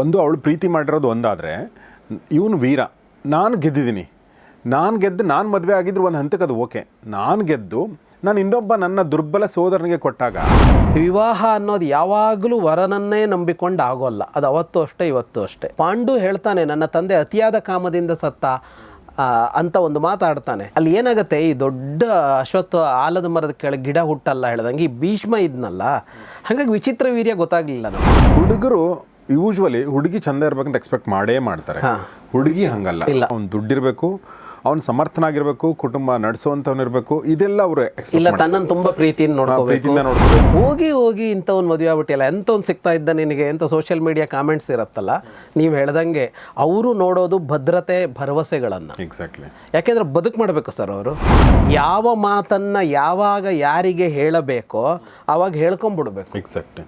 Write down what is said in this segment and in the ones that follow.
ಒಂದು ಅವಳು ಪ್ರೀತಿ ಮಾಡಿರೋದು ಒಂದಾದರೆ ಇವನು ವೀರ. ನಾನು ಗೆದ್ದಿದ್ದೀನಿ. ನಾನು ಗೆದ್ದು ನಾನು ಮದುವೆ ಆಗಿದ್ರು ಒಂದು ಹಂತಕ್ಕೆ ಅದು ಓಕೆ. ನಾನು ಗೆದ್ದು ನಾನು ಇನ್ನೊಬ್ಬ ನನ್ನ ದುರ್ಬಲ ಸೋದರನಿಗೆ ಕೊಟ್ಟಾಗ. ವಿವಾಹ ಅನ್ನೋದು ಯಾವಾಗಲೂ ವರನನ್ನೇ ನಂಬಿಕೊಂಡು ಆಗೋಲ್ಲ. ಅದು ಅವತ್ತು ಅಷ್ಟೇ ಇವತ್ತು ಅಷ್ಟೇ. ಪಾಂಡು ಹೇಳ್ತಾನೆ ನನ್ನ ತಂದೆ ಅತಿಯಾದ ಕಾಮದಿಂದ ಸತ್ತ ಅಂತ ಒಂದು ಮಾತಾಡ್ತಾನೆ. ಅಲ್ಲಿ ಏನಾಗುತ್ತೆ ಈ ದೊಡ್ಡ ಅಶ್ವತ್ಥ ಆಲದ ಮರದ ಕೆಳಗೆ ಗಿಡ ಹುಟ್ಟಲ್ಲ ಹೇಳ್ದಂಗೆ ಈ ಭೀಷ್ಮ ಇದ್ನಲ್ಲ ಹಾಗಾಗಿ ವಿಚಿತ್ರ ವೀರ್ಯ ಗೊತ್ತಾಗಲಿಲ್ಲ ನಮ್ಗೆ. ಹುಡುಗರು ಯೂಶ್ವಲಿ ಹುಡುಗಿ ಚಂದ ಇರ್ಬೇಕಂತ ಎಕ್ಸ್ಪೆಕ್ಟ್ ಮಾಡೇ ಮಾಡ್ತಾರೆ. ಹುಡುಗಿ ಹಂಗಲ್ಲ. ಅವ್ನು ದುಡ್ಡಿರಬೇಕು ಅವ್ನು ಸಮರ್ಥನಾಗಿರ್ಬೇಕು ಕುಟುಂಬ ನಡೆಸುವಂತವನಿರ್ಬೇಕು ಇದೆಲ್ಲ ಅವರು ಇಲ್ಲ ತನ್ನನ್ನು ತುಂಬಾ ಪ್ರೀತಿಯಿಂದ ನೋಡ್ಕೋಬೇಕು. ಹೋಗಿ ಹೋಗಿ ಇಂಥವ್ನು ಮದುವೆ ಆಗ್ಬಿಟ್ಟಿಲ್ಲ ಎಂಥವ್ನು ಸಿಗ್ತಾ ಇದ್ದ ನಿನಗೆ ಎಂಥ ಸೋಷಿಯಲ್ ಮೀಡಿಯಾ ಕಾಮೆಂಟ್ಸ್ ಇರುತ್ತಲ್ಲ ನೀವು ಹೇಳ್ದಂಗೆ ಅವರು ನೋಡೋದು ಭದ್ರತೆ ಭರವಸೆಗಳನ್ನು. ಎಕ್ಸಾಕ್ಟ್ಲಿ ಯಾಕೆಂದ್ರೆ ಬದುಕು ಮಾಡಬೇಕು ಸರ್ ಅವರು. ಯಾವ ಮಾತನ್ನು ಯಾವಾಗ ಯಾರಿಗೆ ಹೇಳಬೇಕೋ ಅವಾಗ ಹೇಳ್ಕೊಂಬಿಡ್ಬೇಕು. ಎಕ್ಸಾಕ್ಟ್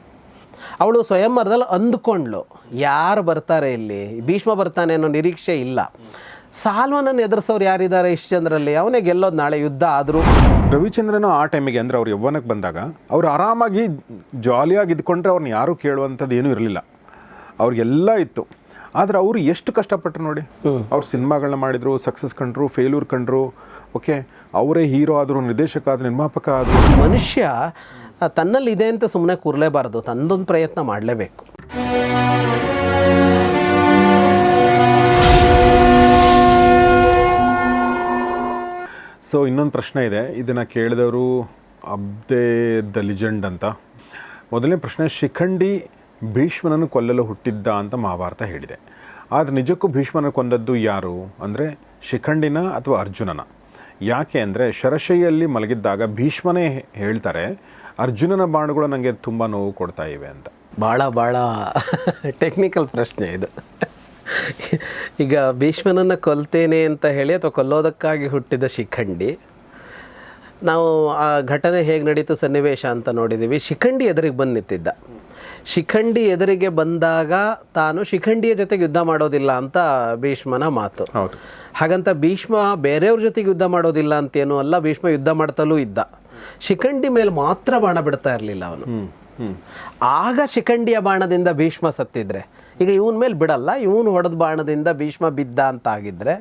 ಅವಳು ಸ್ವಯಂವರದಲ್ಲಿ ಅಂದ್ಕೊಂಡ್ಳು. ಯಾರು ಬರ್ತಾರೆ ಇಲ್ಲಿ? ಭೀಷ್ಮ ಬರ್ತಾನೆ ಅನ್ನೋ ನಿರೀಕ್ಷೆ ಇಲ್ಲ. ಸಾಲ್ವನನ್ನು ಎದುರಿಸೋರು ಯಾರಿದ್ದಾರೆ ಇಷ್ಟು ಜನರಲ್ಲಿ ಅವನೇ ಗೆಲ್ಲೋದು ನಾಳೆ ಯುದ್ಧ ಆದರೂ. ರವಿಚಂದ್ರನು ಆ ಟೈಮಿಗೆ ಅಂದರೆ ಅವ್ರು ಯೌವನಕ್ಕೆ ಬಂದಾಗ ಅವ್ರು ಆರಾಮಾಗಿ ಜಾಲಿಯಾಗಿ ಇದ್ಕೊಂಡ್ರೆ ಅವ್ರನ್ನ ಯಾರೂ ಕೇಳುವಂಥದ್ದು ಏನೂ ಇರಲಿಲ್ಲ. ಅವ್ರಿಗೆಲ್ಲ ಇತ್ತು. ಆದರೆ ಅವರು ಎಷ್ಟು ಕಷ್ಟಪಟ್ಟರು ನೋಡಿ? ಅವ್ರು ಸಿನಿಮಾಗಳನ್ನ ಮಾಡಿದರು ಸಕ್ಸಸ್ ಕಂಡ್ರು ಫೇಲ್ಯೂರ್ ಕಂಡ್ರು. ಓಕೆ ಅವರೇ ಹೀರೋ ಆದರು ನಿರ್ದೇಶಕ ಆದರು ನಿರ್ಮಾಪಕ ಆದರು. ಮನುಷ್ಯ ಆ, ತನ್ನಲ್ಲಿ ಇದೆ ಅಂತ ಸುಮ್ಮನೆ ಕೂರಲೇಬಾರ್ದು. ತನ್ನದೊಂದು ಪ್ರಯತ್ನ ಮಾಡಲೇಬೇಕು. ಸೊ ಇನ್ನೊಂದು ಪ್ರಶ್ನೆ ಇದೆ. ಇದನ್ನು ಕೇಳಿದವರು ಅಬ್ದೆ ದ ಲಿಜೆಂಡ್ ಅಂತ. ಮೊದಲನೇ ಪ್ರಶ್ನೆ ಶಿಖಂಡಿ ಭೀಷ್ಮನನ್ನು ಕೊಲ್ಲಲು ಹುಟ್ಟಿದ್ದ ಅಂತ ಮಹಾಭಾರತ ಹೇಳಿದೆ. ಆದರೆ ನಿಜಕ್ಕೂ ಭೀಷ್ಮನ ಕೊಂದದ್ದು ಯಾರು? ಅಂದರೆ ಶಿಖಂಡಿನ ಅಥವಾ ಅರ್ಜುನನ? ಯಾಕೆ ಅಂದರೆ ಶರಶೈಯಲ್ಲಿ ಮಲಗಿದ್ದಾಗ ಭೀಷ್ಮನೇ ಹೇಳ್ತಾರೆ ಅರ್ಜುನನ ಬಾಣಗಳು ನನಗೆ ತುಂಬ ನೋವು ಕೊಡ್ತಾ ಇವೆ ಅಂತ. ಭಾಳ ಭಾಳ ಟೆಕ್ನಿಕಲ್ ಪ್ರಶ್ನೆ ಇದು. ಈಗ ಭೀಷ್ಮನನ್ನು ಕೊಲ್ತೇನೆ ಅಂತ ಹೇಳಿ ಅಥವಾ ಕೊಲ್ಲೋದಕ್ಕಾಗಿ ಹುಟ್ಟಿದ ಶಿಖಂಡಿ, ನಾವು ಆ ಘಟನೆ ಹೇಗೆ ನಡೀತು ಸನ್ನಿವೇಶ ಅಂತ ನೋಡಿದ್ದೀವಿ ಶಿಖಂಡಿ ಎದುರಿಗೆ ಬಂದು ನಿಂತಿದ್ದ. ಶಿಖಂಡಿ ಎದುರಿಗೆ ಬಂದಾಗ ತಾನು ಶಿಖಂಡಿಯ ಜೊತೆಗೆ ಯುದ್ಧ ಮಾಡೋದಿಲ್ಲ ಅಂತ ಭೀಷ್ಮನ ಮಾತು. ಹಾಗಂತ ಭೀಷ್ಮ ಬೇರೆಯವ್ರ ಜೊತೆಗೆ ಯುದ್ಧ ಮಾಡೋದಿಲ್ಲ ಅಂತೇನು ಅಲ್ಲ ಭೀಷ್ಮ ಯುದ್ಧ ಮಾಡ್ತಲೂ ಇದ್ದ. ಶಿಖಂಡಿ ಮೇಲೆ ಮಾತ್ರ ಬಾಣ ಬಿಡ್ತಾ ಇರಲಿಲ್ಲ ಅವನು. ಆಗ ಶಿಖಂಡಿಯ ಬಾಣದಿಂದ ಭೀಷ್ಮ ಸತ್ತಿದ್ರೆ ಈಗ ಇವನ ಮೇಲೆ ಬಿಡಲ್ಲ ಇವನು ಹೊಡೆದ ಬಾಣದಿಂದ ಭೀಷ್ಮ ಬಿದ್ದ ಅಂತ ಆಗಿದ್ರೆ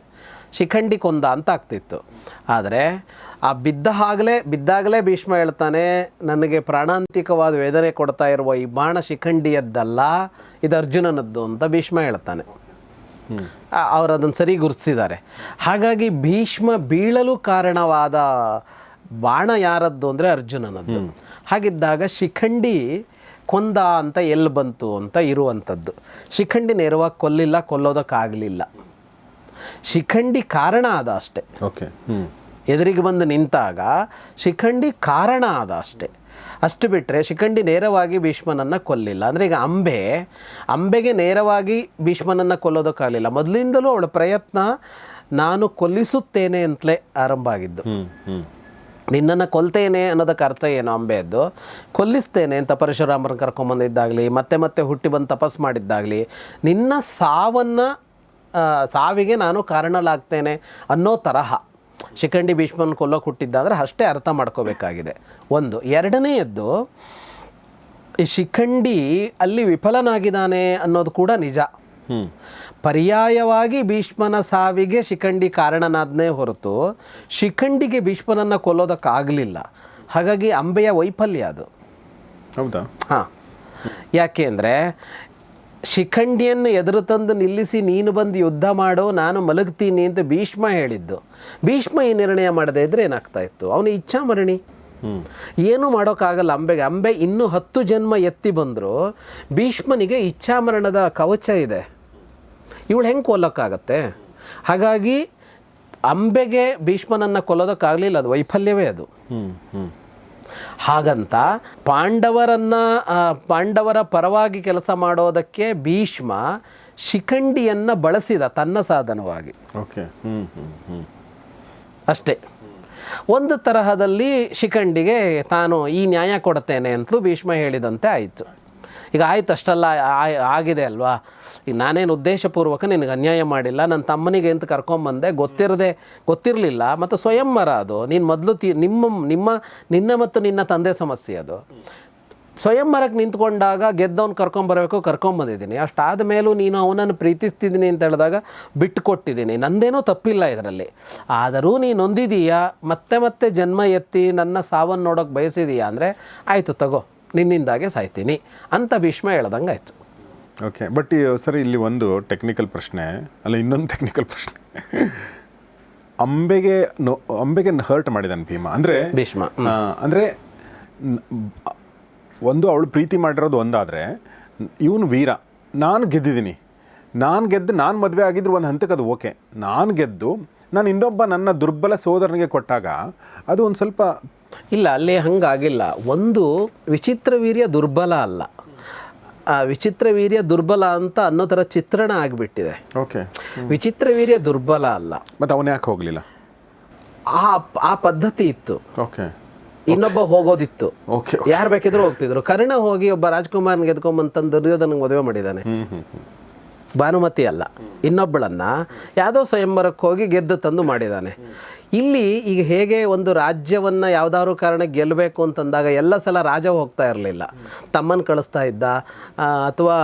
ಶಿಖಂಡಿ ಕೊಂದ ಅಂತ ಆಗ್ತಿತ್ತು. ಆದರೆ ಆ ಬಿದ್ದ ಆಗಲೇ ಬಿದ್ದಾಗಲೇ ಭೀಷ್ಮ ಹೇಳ್ತಾನೆ ನನಗೆ ಪ್ರಾಣಾಂತಿಕವಾದ ವೇದನೆ ಕೊಡ್ತಾ ಇರುವ ಈ ಬಾಣ ಶಿಖಂಡಿಯದ್ದಲ್ಲ ಇದು ಅರ್ಜುನನದ್ದು ಅಂತ ಭೀಷ್ಮ ಹೇಳ್ತಾನೆ. ಅವರು ಅದನ್ನು ಸರಿ ಗುರುತಿಸಿದ್ದಾರೆ. ಹಾಗಾಗಿ ಭೀಷ್ಮ ಬೀಳಲು ಕಾರಣವಾದ ಬಾಣ ಯಾರದ್ದು ಅಂದರೆ ಅರ್ಜುನನದ್ದು. ಹಾಗಿದ್ದಾಗ ಶಿಖಂಡಿ ಕೊಂದ ಅಂತ ಎಲ್ಲಿ ಬಂತು ಅಂತ ಇರುವಂಥದ್ದು. ಶಿಖಂಡಿ ನೇರವಾಗಿ ಕೊಲ್ಲಿಲ್ಲ ಕೊಲ್ಲೋದಕ್ಕಾಗಲಿಲ್ಲ. ಶಿಖಂಡಿ ಕಾರಣ ಆದ ಅಷ್ಟೆ. ಓಕೆ. ಎದುರಿಗೆ ಬಂದು ನಿಂತಾಗ ಶಿಖಂಡಿ ಕಾರಣ ಆದ ಅಷ್ಟೆ. ಅಷ್ಟು ಬಿಟ್ಟರೆ ಶಿಖಂಡಿ ನೇರವಾಗಿ ಭೀಷ್ಮನನ್ನು ಕೊಲ್ಲಿಲ್ಲ. ಅಂದರೆ ಈಗ ಅಂಬೆ ಅಂಬೆಗೆ ನೇರವಾಗಿ ಭೀಷ್ಮನನ್ನು ಕೊಲ್ಲೋದಕ್ಕಾಗಲಿಲ್ಲ ಮೊದಲಿಂದಲೂ ಅವಳ ಪ್ರಯತ್ನ ನಾನು ಕೊಲ್ಲಿಸುತ್ತೇನೆ ಅಂತಲೇ ಆರಂಭ ಆಗಿದ್ದು. ನಿನ್ನನ್ನು ಕೊಲ್ತೇನೆ ಅನ್ನೋದಕ್ಕೆ ಅರ್ಥ ಏನು ಅಂಬೆಯದ್ದು? ಕೊಲ್ಲಿಸ್ತೇನೆ ಅಂತ ಪರಶುರಾಮರನ್ನ ಕರ್ಕೊಂಬಂದಿದ್ದಾಗಲಿ ಮತ್ತೆ ಮತ್ತೆ ಹುಟ್ಟಿ ಬಂದು ತಪಸ್ ಮಾಡಿದ್ದಾಗಲಿ ನಿನ್ನ ಸಾವನ್ನು ಸಾವಿಗೆ ನಾನು ಕಾರಣಲಾಗ್ತೇನೆ ಅನ್ನೋ ತರಹ. ಶಿಖಂಡಿ ಭೀಷ್ಮನ ಕೊಲ್ಲೋಕೆ ಹುಟ್ಟಿದ್ದಾದ್ರೆ ಅಷ್ಟೇ ಅರ್ಥ ಮಾಡ್ಕೋಬೇಕಾಗಿದೆ. ಒಂದು. ಎರಡನೆಯದ್ದು ಈ ಶಿಖಂಡಿ ಅಲ್ಲಿ ವಿಫಲನಾಗಿದ್ದಾನೆ ಅನ್ನೋದು ಕೂಡ ನಿಜ. ಹ್ಞೂ ಪರ್ಯಾಯವಾಗಿ ಭೀಷ್ಮನ ಸಾವಿಗೆ ಶಿಖಂಡಿ ಕಾರಣನಾದನೇ ಹೊರತು ಶಿಖಂಡಿಗೆ ಭೀಷ್ಮನನ್ನು ಕೊಲ್ಲೋದಕ್ಕಾಗಲಿಲ್ಲ. ಹಾಗಾಗಿ ಅಂಬೆಯ ವೈಫಲ್ಯ ಅದು. ಹೌದಾ? ಹಾಂ. ಯಾಕೆ ಅಂದರೆ ಶಿಖಂಡಿಯನ್ನು ಎದುರು ತಂದು ನಿಲ್ಲಿಸಿ ನೀನು ಬಂದು ಯುದ್ಧ ಮಾಡೋ ನಾನು ಮಲಗ್ತೀನಿ ಅಂತ ಭೀಷ್ಮ ಹೇಳಿದ್ದು. ಭೀಷ್ಮ ಈ ನಿರ್ಣಯ ಮಾಡದೇ ಇದ್ರೆ ಏನಾಗ್ತಾ ಇತ್ತು? ಅವನು ಇಚ್ಛಾಮರಣಿ. ಏನೂ ಮಾಡೋಕ್ಕಾಗಲ್ಲ ಅಂಬೆಗೆ. ಅಂಬೆ ಇನ್ನೂ ಹತ್ತು ಜನ್ಮ ಎತ್ತಿ ಬಂದರೂ. ಭೀಷ್ಮನಿಗೆ ಇಚ್ಛಾಮರಣದ ಕವಚ ಇದೆ. ಇವಳು ಹೆಂಗೆ ಕೊಲ್ಲೋಕ್ಕಾಗತ್ತೆ? ಹಾಗಾಗಿ ಅಂಬೆಗೆ ಭೀಷ್ಮನನ್ನು ಕೊಲ್ಲೋದಕ್ಕಾಗಲಿಲ್ಲ. ಅದು ವೈಫಲ್ಯವೇ ಅದು. ಹ್ಞೂ ಹ್ಞೂ ಹಾಗಂತ ಪಾಂಡವರನ್ನ ಪಾಂಡವರ ಪರವಾಗಿ ಕೆಲಸ ಮಾಡೋದಕ್ಕೆ ಭೀಷ್ಮ ಶಿಖಂಡಿಯನ್ನು ಬಳಸಿದ ತನ್ನ ಸಾಧನವಾಗಿ. ಓಕೆ. ಹ್ಞೂ ಹ್ಞೂ ಹ್ಞೂ ಅಷ್ಟೇ. ಒಂದು ತರಹದಲ್ಲಿ ಶಿಖಂಡಿಗೆ ತಾನು ಈ ನ್ಯಾಯ ಕೊಡ್ತೇನೆ ಅಂತಲೂ ಭೀಷ್ಮ ಹೇಳಿದಂತೆ ಆಯಿತು. ಈಗ ಆಯ್ತು ಅಷ್ಟೆಲ್ಲ ಆಗಿದೆ ಅಲ್ವಾ? ಈಗ ನಾನೇನು ಉದ್ದೇಶಪೂರ್ವಕ ನಿನಗೆ ಅನ್ಯಾಯ ಮಾಡಿಲ್ಲ ನನ್ನ ತಮ್ಮನಿಗೆ ಅಂತ ಕರ್ಕೊಂಬಂದೆ ಗೊತ್ತಿರದೆ, ಗೊತ್ತಿರಲಿಲ್ಲ, ಮತ್ತು ಸ್ವಯಂವರ ಅದು. ನೀನು ಮೊದಲು ತಿ, ನಿಮ್ಮ ನಿಮ್ಮ, ನಿನ್ನ ಮತ್ತು ನಿನ್ನ ತಂದೆ ಸಮಸ್ಯೆ ಅದು. ಸ್ವಯಂವರಕ್ಕೆ ನಿಂತ್ಕೊಂಡಾಗ ಗೆದ್ದವನು ಕರ್ಕೊಂಬರಬೇಕು ಕರ್ಕೊಂಬಂದಿದ್ದೀನಿ ಅಷ್ಟಾದ ಮೇಲೂ ನೀನು ಅವನನ್ನು ಪ್ರೀತಿಸ್ತಿದ್ದೀನಿ ಅಂತ ಹೇಳಿದಾಗ ಬಿಟ್ಟು ಕೊಟ್ಟಿದ್ದೀನಿ ನಂದೇನೂ ತಪ್ಪಿಲ್ಲ ಇದರಲ್ಲಿ. ಆದರೂ ನೀನು ಹೊಂದಿದೀಯಾ ಮತ್ತೆ ಮತ್ತೆ ಜನ್ಮ ಎತ್ತಿ ನನ್ನ ಸಾವನ್ನು ನೋಡೋಕ್ಕೆ ಬಯಸಿದೀಯಾ? ಅಂದರೆ ಆಯಿತು, ತಗೋ. ನಿನ್ನಿಂದಾಗೆ ಸಾಯ್ತೀನಿ ಅಂತ ಭೀಷ್ಮ ಹೇಳ್ದಂಗೆ ಆಯಿತು ಓಕೆ ಬಟ್ ಸರ್ ಇಲ್ಲಿ ಒಂದು ಟೆಕ್ನಿಕಲ್ ಪ್ರಶ್ನೆ ಅಲ್ಲ ಇನ್ನೊಂದು ಟೆಕ್ನಿಕಲ್ ಪ್ರಶ್ನೆ. ಅಂಬೆಗೆ ನೋ ಅಂಬೆಗೆ ಹರ್ಟ್ ಮಾಡಿದಾನೆ ಭೀಮ. ಅಂದರೆ ಭೀಷ್ಮ ಅಂದರೆ ಒಂದು ಅವಳು ಪ್ರೀತಿ ಮಾಡಿರೋದು ಒಂದಾದರೆ ಇವನು ವೀರ. ನಾನು ಗೆದ್ದಿದ್ದೀನಿ. ನಾನು ಗೆದ್ದು ನಾನು ಮದುವೆ ಆಗಿದ್ರು ಒಂದು ಹಂತಕ್ಕೆ ಅದು ಓಕೆ ನಾನು ಗೆದ್ದು ನಾನು ಇನ್ನೊಬ್ಬ ನನ್ನ ದುರ್ಬಲ ಸೋದರನಿಗೆ ಕೊಟ್ಟಾಗ ಅದು ಒಂದು ಸ್ವಲ್ಪ ಇಲ್ಲ ಅಲ್ಲಿ ಹಂಗಾಗಿಲ್ಲ. ಒಂದು ವಿಚಿತ್ರ ವೀರ್ಯ ದುರ್ಬಲ ಅಲ್ಲ. ಆ ವಿಚಿತ್ರ ವೀರ್ಯ ದುರ್ಬಲ ಅಂತ ಅನ್ನೋ ಥರ ಚಿತ್ರಣ ಆಗಿಬಿಟ್ಟಿದೆ. ಓಕೆ. ವಿಚಿತ್ರ ವೀರ್ಯ ದುರ್ಬಲ ಅಲ್ಲ. ಮತ್ತು ಅವನು ಯಾಕೆ ಹೋಗಲಿಲ್ಲ? ಆ ಆ ಪದ್ಧತಿ ಇತ್ತು. ಓಕೆ. ಇನ್ನೊಬ್ಬ ಹೋಗೋದಿತ್ತು. ಓಕೆ ಯಾರು ಬೇಕಿದ್ರು ಹೋಗ್ತಿದ್ರು. ಕರ್ಣ ಹೋಗಿ ಒಬ್ಬ ರಾಜ್ಕುಮಾರ್ನ ಗೆದ್ಕೊಂಬಂತಂದು ದುರ್ಯೋಧನ ಮದುವೆ ಮಾಡಿದ್ದಾನೆ. ಭಾನುಮತಿ ಅಲ್ಲ, ಇನ್ನೊಬ್ಬಳನ್ನು ಯಾವುದೋ ಸ್ವಯಂವರಕ್ಕೆ ಹೋಗಿ ಗೆದ್ದು ತಂದು ಮಾಡಿದ್ದಾನೆ. ಇಲ್ಲಿ ಈಗ ಹೇಗೆ ಒಂದು ರಾಜ್ಯವನ್ನು ಯಾವುದಾದ್ರು ಕಾರಣ ಗೆಲ್ಲಬೇಕು ಅಂತಂದಾಗ ಎಲ್ಲ ಸಲ ರಾಜ ಹೋಗ್ತಾ ಇರಲಿಲ್ಲ. ತಮ್ಮನ್ನು ಕಳಿಸ್ತಾ ಇದ್ದ ಅಥವಾ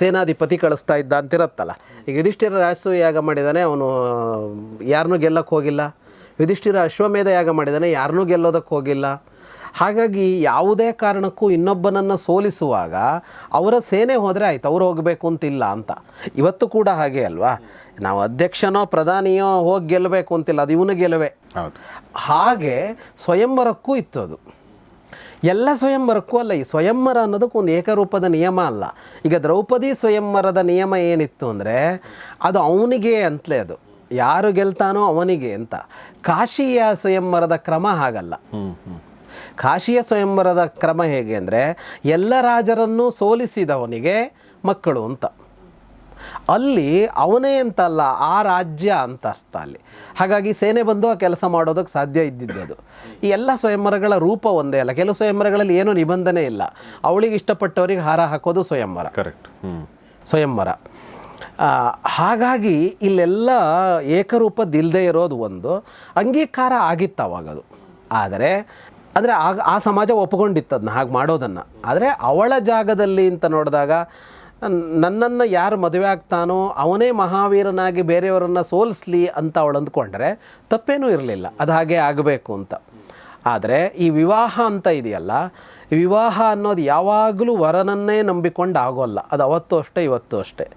ಸೇನಾಧಿಪತಿ ಕಳಿಸ್ತಾ ಇದ್ದ ಅಂತಿರತ್ತಲ್ಲ. ಈಗ ಯುಧಿಷ್ಠಿರ ರಾಜಸೂಯ ಯಾಗ ಮಾಡಿದ್ದಾನೆ, ಅವನು ಯಾರನ್ನೂ ಗೆಲ್ಲಕ್ಕೆ ಹೋಗಿಲ್ಲ. ಯುಧಿಷ್ಠಿರ ಅಶ್ವಮೇಧ ಯಾಗ ಮಾಡಿದ್ದಾನೆ ಯಾರನ್ನೂ ಗೆಲ್ಲೋದಕ್ಕೆ ಹೋಗಿಲ್ಲ. ಹಾಗಾಗಿ ಯಾವುದೇ ಕಾರಣಕ್ಕೂ ಇನ್ನೊಬ್ಬನನ್ನು ಸೋಲಿಸುವಾಗ ಅವರ ಸೇನೆ ಹೋದರೆ ಆಯ್ತು ಅವ್ರು ಹೋಗಬೇಕು ಅಂತಿಲ್ಲ ಅಂತ. ಇವತ್ತು ಕೂಡ ಹಾಗೆ ಅಲ್ವಾ? ನಾವು ಅಧ್ಯಕ್ಷನೋ ಪ್ರಧಾನಿಯೋ ಹೋಗಿ ಗೆಲ್ಲಬೇಕು ಅಂತಿಲ್ಲ ಅದು ಇವನು ಗೆಲುವೆ ಹಾಗೆ ಸ್ವಯಂವರಕ್ಕೂ ಇತ್ತು ಅದು. ಎಲ್ಲ ಸ್ವಯಂವರಕ್ಕೂ ಅಲ್ಲ ಈ ಸ್ವಯಂವರ ಅನ್ನೋದಕ್ಕೆ ಒಂದು ಏಕರೂಪದ ನಿಯಮ ಅಲ್ಲ. ಈಗ ದ್ರೌಪದಿ ಸ್ವಯಂವರದ ನಿಯಮ ಏನಿತ್ತು ಅಂದರೆ ಅದು ಅವನಿಗೆ ಅಂತಲೇ ಅದು. ಯಾರು ಗೆಲ್ತಾನೋ ಅವನಿಗೆ ಅಂತ. ಕಾಶಿಯ ಸ್ವಯಂವರದ ಕ್ರಮ ಹಾಗಲ್ಲ. ಹ್ಞೂ ಹ್ಞೂ ಕಾಶಿಯ ಸ್ವಯಂವರದ ಕ್ರಮ ಹೇಗೆ ಅಂದರೆ ಎಲ್ಲ ರಾಜರನ್ನು ಸೋಲಿಸಿದವನಿಗೆ ಮಕ್ಕಳು ಅಂತ. ಅಲ್ಲಿ ಅವನೇ ಅಂತಲ್ಲ ಆ ರಾಜ್ಯ ಅಂತ ಅರ್ಥ ಅಲ್ಲಿ. ಹಾಗಾಗಿ ಸೇನೆ ಬಂದು ಆ ಕೆಲಸ ಮಾಡೋದಕ್ಕೆ ಸಾಧ್ಯ ಇದ್ದಿದ್ದು ಈ ಎಲ್ಲ ಸ್ವಯಂವರಗಳ ರೂಪ ಒಂದೇ ಅಲ್ಲ. ಕೆಲವು ಸ್ವಯಂವರಗಳಲ್ಲಿ ಏನೂ ನಿಬಂಧನೆ ಇಲ್ಲ. ಅವಳಿಗೆ ಇಷ್ಟಪಟ್ಟವರಿಗೆ ಹಾರ ಹಾಕೋದು ಸ್ವಯಂವರ. ಕರೆಕ್ಟ್ ಸ್ವಯಂವರ. ಹಾಗಾಗಿ ಇಲ್ಲೆಲ್ಲ ಏಕರೂಪದಿಲ್ಲದೆ ಇರೋದು ಒಂದು ಅಂಗೀಕಾರ ಆಗಿತ್ತು ಅವಾಗದು. ಆದರೆ ಅಂದರೆ ಆಗ ಆ ಸಮಾಜ ಒಪ್ಕೊಂಡಿತ್ತು ಅದನ್ನ, ಹಾಗೆ ಮಾಡೋದನ್ನು. ಆದರೆ ಅವಳ ಜಾಗದಲ್ಲಿ ಅಂತ ನೋಡಿದಾಗ, ನನ್ನನ್ನು ಯಾರು ಮದುವೆ ಆಗ್ತಾನೋ ಅವನೇ ಮಹಾವೀರನಾಗಿ ಬೇರೆಯವರನ್ನು ಸೋಲಿಸ್ಲಿ ಅಂತ ಅವಳು ಅಂದ್ಕೊಂಡ್ರೆ ತಪ್ಪೇನೂ ಇರಲಿಲ್ಲ. ಅದು ಹಾಗೆ ಆಗಬೇಕು ಅಂತ. ಆದರೆ ಈ ವಿವಾಹ ಅಂತ ಇದೆಯಲ್ಲ ವಿವಾಹ ಅನ್ನೋದು ಯಾವಾಗಲೂ ವರನನ್ನೇ ನಂಬಿಕೊಂಡು ಆಗೋಲ್ಲ ಅದು ಅವತ್ತು ಅಷ್ಟೇ, ಇವತ್ತು ಅಷ್ಟೇ.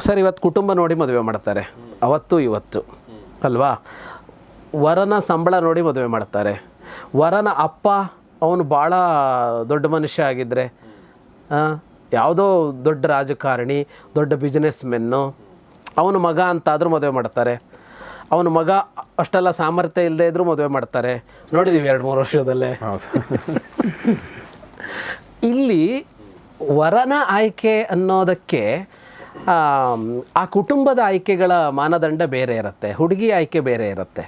ಸರ್, ಇವತ್ತು ಕುಟುಂಬ ನೋಡಿ ಮದುವೆ ಮಾಡ್ತಾರೆ. ಅವತ್ತು, ಇವತ್ತು. ಅಲ್ವಾ? ವರನ ಸಂಬಳ ನೋಡಿ ಮದುವೆ ಮಾಡ್ತಾರೆ. ವರನ ಅಪ್ಪ ಅವನು ಭಾಳ ದೊಡ್ಡ ಮನುಷ್ಯ ಆಗಿದ್ದರೆ ಯಾವುದೋ ದೊಡ್ಡ ರಾಜಕಾರಣಿ ದೊಡ್ಡ ಬಿಸ್ನೆಸ್ ಮೆನ್ನು ಅವನ ಮಗ ಅಂತಾದರೂ ಮದುವೆ ಮಾಡ್ತಾರೆ. ಅವನ ಮಗ ಅಷ್ಟೆಲ್ಲ ಸಾಮರ್ಥ್ಯ ಇಲ್ಲದೆ ಇದ್ದರೂ ಮದುವೆ ಮಾಡ್ತಾರೆ. ನೋಡಿದ್ದೀವಿ ಎರಡು ಮೂರು ವರ್ಷದಲ್ಲೇ. ಇಲ್ಲಿ ವರನ ಆಯ್ಕೆ ಅನ್ನೋದಕ್ಕೆ ಆ ಕುಟುಂಬದ ಆಯ್ಕೆಗಳ ಮಾನದಂಡ ಬೇರೆ ಇರುತ್ತೆ ಹುಡುಗಿ ಆಯ್ಕೆ ಬೇರೆ ಇರುತ್ತೆ.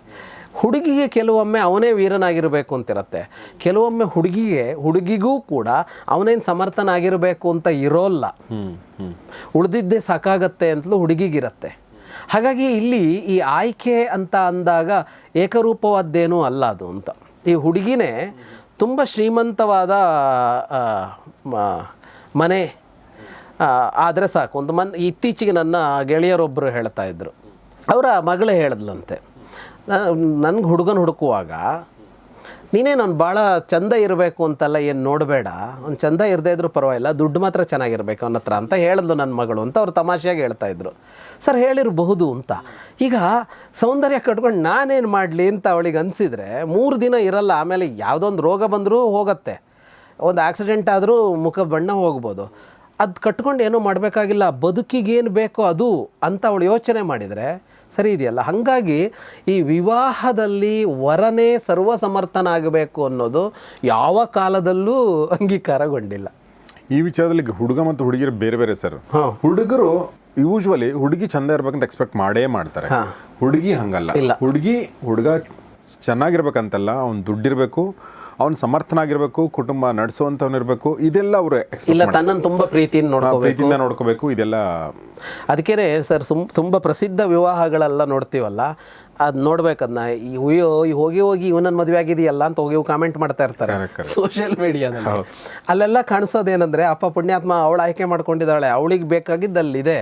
ಹುಡುಗಿಗೆ ಕೆಲವೊಮ್ಮೆ ಅವನೇ ವೀರನಾಗಿರಬೇಕು ಅಂತಿರುತ್ತೆ. ಕೆಲವೊಮ್ಮೆ ಹುಡುಗಿಗೆ ಹುಡುಗಿಗೂ ಕೂಡ ಅವನೇನು ಸಮರ್ಥನಾಗಿರಬೇಕು ಅಂತ ಇರೋಲ್ಲ. ಉಳಿದಿದ್ದೇ ಸಾಕಾಗತ್ತೆ ಅಂತಲೂ ಹುಡುಗಿಗಿರತ್ತೆ. ಹಾಗಾಗಿ ಇಲ್ಲಿ ಈ ಆಯ್ಕೆ ಅಂತ ಅಂದಾಗ ಏಕರೂಪವಾದ್ದೇನೂ ಅಲ್ಲ ಅದು ಅಂತ. ಈ ಹುಡುಗಿನೇ ತುಂಬ ಶ್ರೀಮಂತವಾದ ಮನೆ ಆದರೆ ಸಾಕು. ಒಂದು ಮನ್ ಇತ್ತೀಚೆಗೆ ನನ್ನ ಗೆಳೆಯರೊಬ್ಬರು ಹೇಳ್ತಾ ಇದ್ದರು ಅವರ ಮಗಳೇ ಹೇಳಿದ್ಲಂತೆ. ನನಗೆ ಹುಡುಗನ ಹುಡುಕುವಾಗ, ನೀನೇ ನಾನು ಭಾಳ ಚಂದ ಇರಬೇಕು ಅಂತೆಲ್ಲ ಏನು ನೋಡಬೇಡ. ಅವ್ನು ಚಂದ ಇರದೇ ಇದ್ರೂ ಪರವಾಗಿಲ್ಲ, ದುಡ್ಡು ಮಾತ್ರ ಚೆನ್ನಾಗಿರ್ಬೇಕು ಅವನ ಹತ್ರ ಅಂತ ಹೇಳಿದ್ಲು ನನ್ನ ಮಗಳು ಅಂತ ಅವ್ರು ತಮಾಷೆಯಾಗಿ ಹೇಳ್ತಾ ಇದ್ರು. ಸರ್, ಹೇಳಿರಬಹುದು ಅಂತ. ಈಗ ಸೌಂದರ್ಯ ಕಟ್ಕೊಂಡು ನಾನೇನು ಮಾಡಲಿ ಅಂತ ಅವಳಿಗೆ ಅನಿಸಿದರೆ, ಮೂರು ದಿನ ಇರಲ್ಲ, ಆಮೇಲೆ ಯಾವುದೊಂದು ರೋಗ ಬಂದರೂ ಹೋಗುತ್ತೆ. ಒಂದು ಆಕ್ಸಿಡೆಂಟ್ ಆದರೂ ಮುಖ ಬಣ್ಣ ಹೋಗ್ಬೋದು. ಅದು ಕಟ್ಕೊಂಡು ಏನೂ ಮಾಡಬೇಕಾಗಿಲ್ಲ, ಬದುಕಿಗೇನು ಬೇಕೋ ಅದು ಅಂತ ಅವಳು ಯೋಚನೆ ಮಾಡಿದರೆ ಸರಿ ಇದೆಯಲ್ಲ? ಹಾಗಾಗಿ ಈ ವಿವಾಹದಲ್ಲಿ ವರನೇ ಸರ್ವಸಮರ್ಥನಾಗಬೇಕು ಅನ್ನೋದು ಯಾವ ಕಾಲದಲ್ಲೂ ಅಂಗೀಕಾರಗೊಂಡಿಲ್ಲ. ಈ ವಿಚಾರದಲ್ಲಿ ಹುಡುಗ ಮತ್ತು ಹುಡುಗಿರು ಬೇರೆ ಬೇರೆ ಸರ್. ಹುಡುಗರು ಯೂಶ್ವಲಿ ಹುಡುಗಿ ಚಂದ ಇರ್ಬೇಕಂತ ಎಕ್ಸ್ಪೆಕ್ಟ್ ಮಾಡೇ ಮಾಡ್ತಾರೆ. ಹುಡುಗಿ ಹಂಗಲ್ಲ. ಹುಡುಗಿ ಹುಡುಗ ಚೆನ್ನಾಗಿರ್ಬೇಕಂತಲ್ಲ ಅವ್ನು ದುಡ್ಡಿರಬೇಕು ಅವ್ನು ಸಮರ್ಥನಾಗಿರ್ಬೇಕು ಕುಟುಂಬ ನಡೆಸುವಂಥವ್ನಿರ್ಬೇಕು ಇದೆಲ್ಲ ಅವರು ಇಲ್ಲ ತನ್ನನ್ನು ತುಂಬ ಪ್ರೀತಿಯಿಂದ ನೋಡ್ಕೋಬೇಕು. ಪ್ರೀತಿಯಿಂದ ನೋಡ್ಕೋಬೇಕು ಇದೆಲ್ಲ ಅದಕ್ಕೆ ಸರ್ ಸುಮ್ ತುಂಬ ಪ್ರಸಿದ್ಧ ವಿವಾಹಗಳೆಲ್ಲ ನೋಡ್ತೀವಲ್ಲ ಅದು ನೋಡ್ಬೇಕದ್ನ. ಈ ಹುಯ್ಯೋ ಈ ಹೋಗಿ ಹೋಗಿ ಇವನನ್ನ ಮದುವೆ ಆಗಿದೆಯಲ್ಲ ಅಂತ ಹೋಗಿ ಕಾಮೆಂಟ್ ಮಾಡ್ತಾ ಇರ್ತಾರೆ. ಸೋಷಿಯಲ್ ಮೀಡಿಯಾದಲ್ಲಿ ಅಲ್ಲೆಲ್ಲ ಕಾಣಿಸೋದೇನೆಂದ್ರೆ ಅಪ್ಪ ಪುಣ್ಯಾತ್ಮ ಅವಳು ಆಯ್ಕೆ ಮಾಡ್ಕೊಂಡಿದ್ದಾಳೆ ಅವಳಿಗೆ ಬೇಕಾಗಿದ್ದಲ್ಲಿದೆ.